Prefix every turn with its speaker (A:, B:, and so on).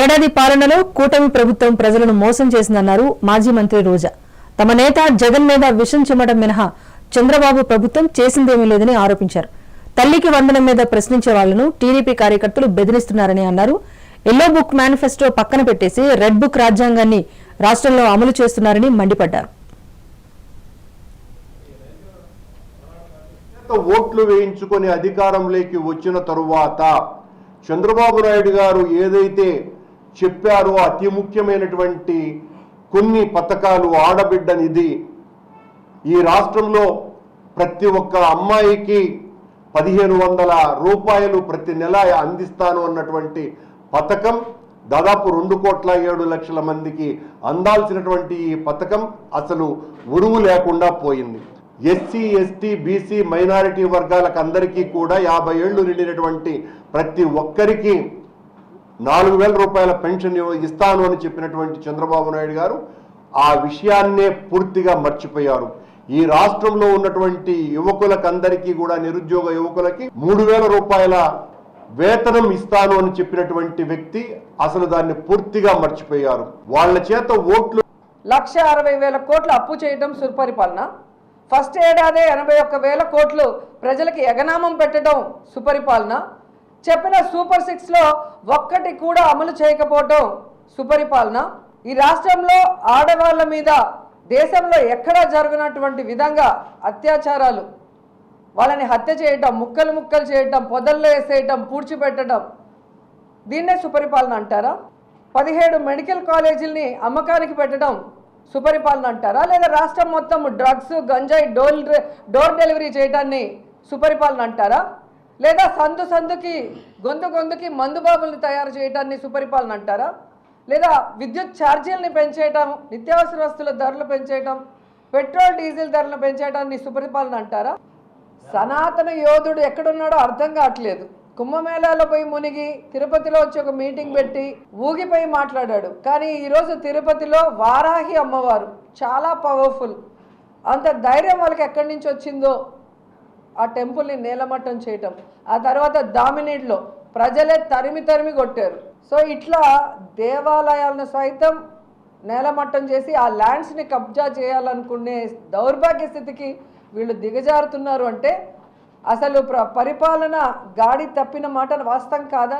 A: ఏడాది పాలనలో కూటమి ప్రభుత్వం ప్రజలను మోసం చేసిందన్నారు మాజీ మంత్రి రోజా. తమ నేత జగన్ మీద విషం చిమ్మడం మినహా చంద్రబాబు ప్రభుత్వం చేసిందేమీ లేదని ఆరోపించారు. తల్లికి వందనం మీద ప్రశ్నించే వాళ్ళను టీడీపీ కార్యకర్తలు బెదిరిస్తున్నారని అన్నారు. ఎల్లో బుక్ మేనిఫెస్టో పక్కన పెట్టేసి రెడ్ బుక్ రాజ్యాంగాన్ని రాష్ట్రంలో అమలు చేస్తున్నారని మండిపడ్డారు.
B: ఓట్లు వేయించుకొని అధికారంలోకి వచ్చిన తరువాత చంద్రబాబు నాయుడు గారు ఏదైతే చెప్పారో అతి ముఖ్యమైనటువంటి కొన్ని పథకాలు ఆడబిడ్డ నిధి. ఈ రాష్ట్రంలో ప్రతి ఒక్క అమ్మాయికి పదిహేను వందల రూపాయలు ప్రతి నెల అందిస్తాను అన్నటువంటి పథకం దాదాపు రెండు కోట్ల ఏడు లక్షల మందికి అందాల్సినటువంటి ఈ పథకం అసలు ఉరువు లేకుండా పోయింది. ఎస్సీ ఎస్టీ బీసీ మైనారిటీ వర్గాలకు అందరికీ కూడా యాభై ఏళ్ళు నిండినటువంటి ప్రతి ఒక్కరికి నాలుగు వేల రూపాయల పెన్షన్ ఇస్తాను అని చెప్పినటువంటి చంద్రబాబు నాయుడు గారు ఆ విషయాన్నే పూర్తిగా మర్చిపోయారు. ఈ రాష్ట్రంలో ఉన్నటువంటి యువకులకు అందరికీ కూడా నిరుద్యోగ యువకులకి మూడు వేల రూపాయల వేతనం ఇస్తాను అని చెప్పినటువంటి వ్యక్తి అసలు దాన్ని పూర్తిగా మర్చిపోయారు. వాళ్ళ చేత ఓట్లు
C: లక్ష అరవై వేల కోట్లు అప్పు చేయడం సుపరిపాలన. ఫస్ట్ ఏడాదే ఎనభై ఒక్క వేల కోట్లు ప్రజలకి ఎగనామం పెట్టడం సుపరిపాలన. చెప్పిన సూపర్ సిక్స్లో ఒక్కటి కూడా అమలు చేయకపోవటం సుపరిపాలన. ఈ రాష్ట్రంలో ఆడవాళ్ళ మీద దేశంలో ఎక్కడా జరగనటువంటి విధంగా అత్యాచారాలు వాళ్ళని హత్య చేయటం ముక్కలు ముక్కలు చేయటం పొదల్లో వేసేయటం పూడ్చిపెట్టడం దీన్నే సుపరిపాలన అంటారా? పదిహేడు మెడికల్ కాలేజీల్ని అమ్మకానికి పెట్టడం సుపరిపాలన అంటారా? లేదా రాష్ట్రం మొత్తం డ్రగ్స్ గంజాయి డోర్ డోర్ డెలివరీ చేయడాన్ని సుపరిపాలన అంటారా? లేదా సందు సందుకి గొంతు గొంతుకి మందుబాబుల్ని తయారు చేయడాన్ని సుపరిపాలన అంటారా? లేదా విద్యుత్ ఛార్జీలని పెంచేయటం నిత్యావసర వస్తువుల ధరలు పెంచేయటం పెట్రోల్ డీజిల్ ధరలు పెంచేయడాన్ని సుపరిపాలన అంటారా? సనాతన యోధుడు ఎక్కడున్నాడో అర్థం కావట్లేదు. కుంభమేళాలో పోయి మునిగి తిరుపతిలో వచ్చి ఒక మీటింగ్ పెట్టి ఊగిపోయి మాట్లాడాడు. కానీ ఈరోజు తిరుపతిలో వారాహి అమ్మవారు. చాలా పవర్ఫుల్. అంత ధైర్యం వాళ్ళకి ఎక్కడి నుంచి వచ్చిందో ఆ టెంపుల్ని నేలమట్టం చేయటం. ఆ తర్వాత దామినీడ్లో ప్రజలే తరిమి తరిమి కొట్టారు. సో ఇట్లా దేవాలయాలను సైతం నేలమట్టం చేసి ఆ ల్యాండ్స్ని కబ్జా చేయాలనుకునే దౌర్భాగ్య స్థితికి వీళ్ళు దిగజారుతున్నారు అంటే అసలు ప్ర పరిపాలన గాడి తప్పిన మాట వాస్తవం కాదా?